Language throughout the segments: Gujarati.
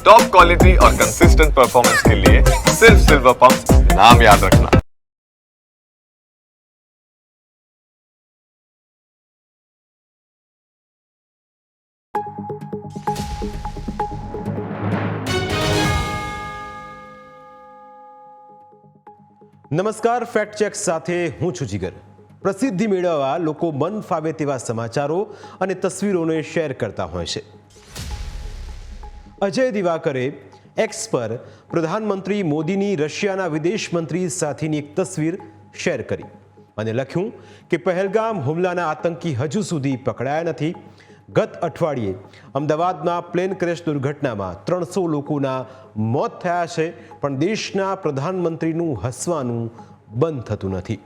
टॉप क्वालिटी और कंसिस्टेंट परफॉर्मेंस के लिए सिर्फ सिल्वर पंप नाम याद रखना નમસ્કાર ફેક્ટ ચેક સાથે હું છું જીગર પ્રસિદ્ધિ મેળવવા લોકો મન ફાવે તેવા સમાચારો અને તસવીરોને શેર કરતા હોય છે અજય દિવાકરે એક્સ પર પ્રધાનમંત્રી મોદીની રશિયાના વિદેશ મંત્રી સાથેની એક તસવીર શેર કરી અને લખ્યું કે પહેલગામ હુમલાના આતંકી હજુ સુધી પકડાયા નથી. ગત અઠવાડિયે અમદાવાદના પ્લેન ક્રેશ દુર્ઘટનામાં ત્રણસો લોકોના મોત થયા છે, પણ દેશના પ્રધાનમંત્રીનું હસવાનું બંધ થતું નથી.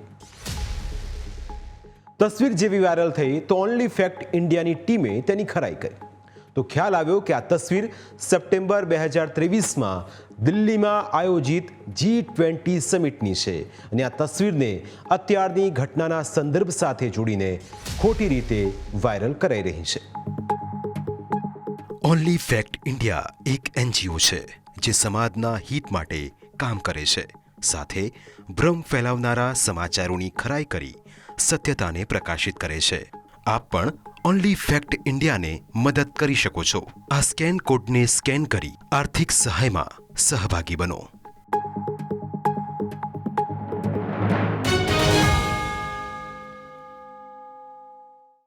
તસવીર જેવી વાયરલ થઈ તો ઓનલી ફેક્ટ ઇન્ડિયાની ટીમે તેની ખરાઈ કરી. તો ખ્યાલ આવ્યો કે આ તસવીર સપ્ટેમ્બર બે હજાર ત્રેવીસમાં દિલ્હીમાં આયોજિત જી ટ્વેન્ટી સમિટની છે અને આ તસવીરને અત્યારની ઘટનાના સંદર્ભ સાથે જોડીને ખોટી રીતે વાયરલ કરાઈ રહી છે. ઓનલી ફેક્ટ ઇન્ડિયા એક એનજીઓ છે જે સમાજના હિત માટે કામ કરે છે. સાથે ભ્રમ ફેલાવનારા સમાચારોની ખરાઈ કરી સત્યતાને પ્રકાશિત કરે છે. આપ પણ ઓનલી ફેક્ટ ઇન્ડિયાને મદદ કરી શકો છો. આ સ્કેન કોડને સ્કેન કરી આર્થિક સહાયમાં સહભાગી બનો.